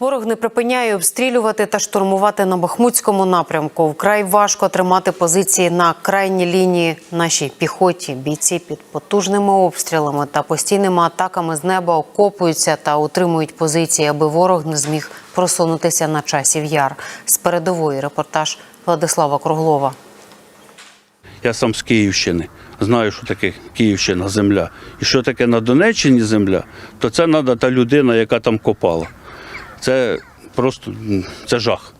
Ворог не припиняє обстрілювати та штурмувати на Бахмутському напрямку. Вкрай важко тримати позиції на крайній лінії нашій піхоті. Бійці під потужними обстрілами та постійними атаками з неба окопуються та утримують позиції, аби ворог не зміг просунутися на часів яр. З передової репортаж Владислава Круглова. Я сам з Київщини. Знаю, що таке Київщина земля. І що таке на Донеччині земля, то це треба та людина, яка там копала. Це просто це жах.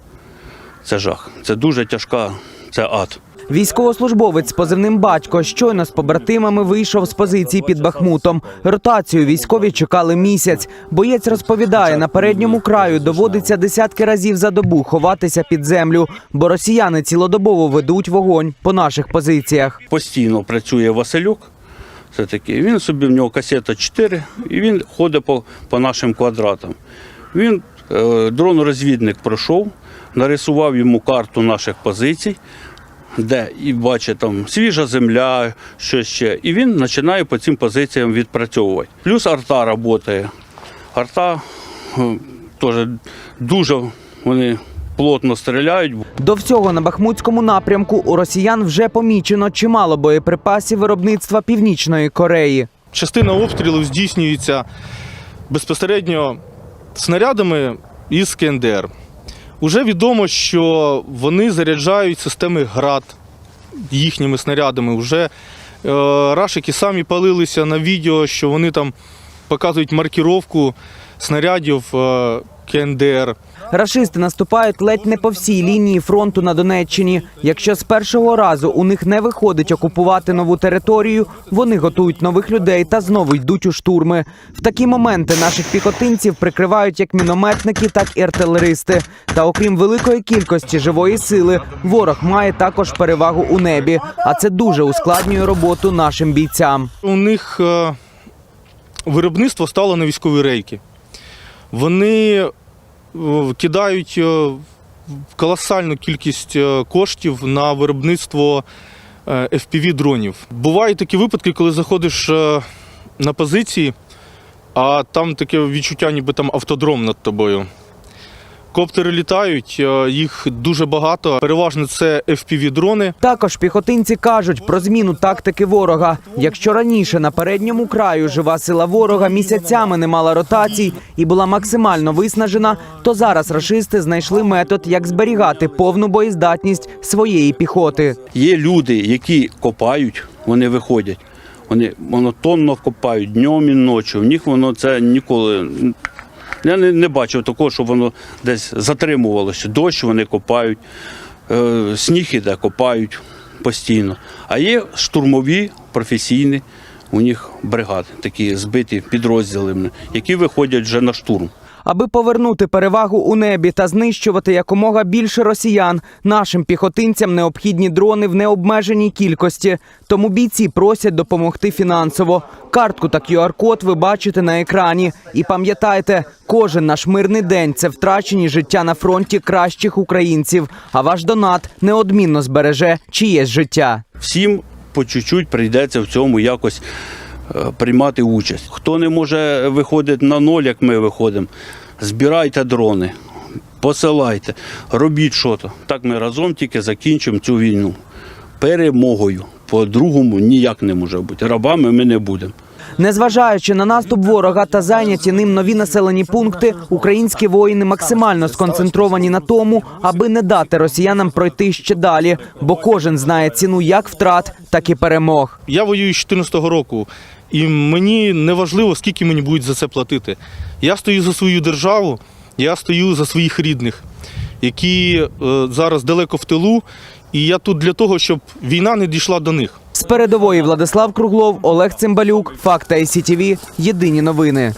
Це жах. Це дуже тяжка, це ад. Військовослужбовець з позивним батько щойно з побратимами вийшов з позиції під Бахмутом. Ротацію військові чекали місяць. Боєць розповідає, на передньому краю доводиться десятки разів за добу ховатися під землю, бо росіяни цілодобово ведуть вогонь по наших позиціях. Постійно працює Василюк. Це такий. Він собі в нього касета 4, і він ходить по, по нашим квадратам. Він е, дрон-розвідник пройшов, нарисував йому карту наших позицій, де і бачить там свіжа земля, що ще. І він починає по цим позиціям відпрацьовувати. Плюс арта працює. Арта е, теж дуже вони плотно стріляють. До всього на Бахмутському напрямку у росіян вже помічено чимало боєприпасів виробництва Північної Кореї. Частина обстрілів здійснюється безпосередньо снарядами із КНДР. Уже відомо, що вони заряджають системи ГРАД їхніми снарядами. Уже е, рашики самі палилися на відео, що вони там показують маркіровку снарядів е, КНДР. Рашисти наступають ледь не по всій лінії фронту на Донеччині. Якщо з першого разу у них не виходить окупувати нову територію, вони готують нових людей та знову йдуть у штурми. В такі моменти наших піхотинців прикривають як мінометники, так і артилеристи. Та окрім великої кількості живої сили, ворог має також перевагу у небі, а це дуже ускладнює роботу нашим бійцям. У них е, виробництво стало на військові рейки. Вони кидають е, колосальну кількість е, коштів на виробництво е, FPV-дронів. Бувають такі випадки, коли заходиш на позиції, а там таке відчуття, ніби там автодром над тобою. Коптери літають, е, їх дуже багато. Переважно це FPV-дрони. Також піхотинці кажуть про зміну тактики ворога. Якщо раніше на передньому краю жива сила ворога місяцями не мала ротацій і була максимально виснажена, то зараз рашисти знайшли метод, як зберігати повну боєздатність своєї піхоти. Є люди, які копають, вони виходять. Вони монотонно копають днем і ночі. В них воно це ніколи. Я не, не бачив такого, щоб воно десь затримувалося. Дощ вони копають, е, сніг іде, копають постійно. А є штурмові, професійні, у них бригади, такі збиті підрозділи, які виходять вже на штурм. Аби повернути перевагу у небі та знищувати якомога більше росіян, нашим піхотинцям необхідні дрони в необмеженій кількості. Тому бійці просять допомогти фінансово. Картку та QR-код ви бачите на екрані. І пам'ятайте, кожен наш мирний день це втрачені життя на фронті кращих українців. А ваш донат неодмінно збереже чиєсь життя. всім по чуть-чуть прийдеться в цьому якось приймати участь. Хто не може виходити на ноль, як ми виходимо, збирайте дрони, посилайте, робіть щось. Так ми разом тільки закінчимо цю війну. Перемогою. По-другому ніяк не може бути. Рабами ми не будемо. Незважаючи на наступ ворога та зайняті ним нові населені пункти, українські воїни максимально сконцентровані на тому, аби не дати росіянам пройти ще далі, бо кожен знає ціну як втрат, так і перемог. Я воюю з 2014 року, і мені не важливо, скільки мені будуть за це платити. Я стою за свою державу, я стою за своїх рідних, які е, зараз далеко в тилу, і я тут для того, щоб війна не дійшла до них. З передової Владислав Круглов, Олег Цимбалюк, Факта СІТІВІ. Єдині новини.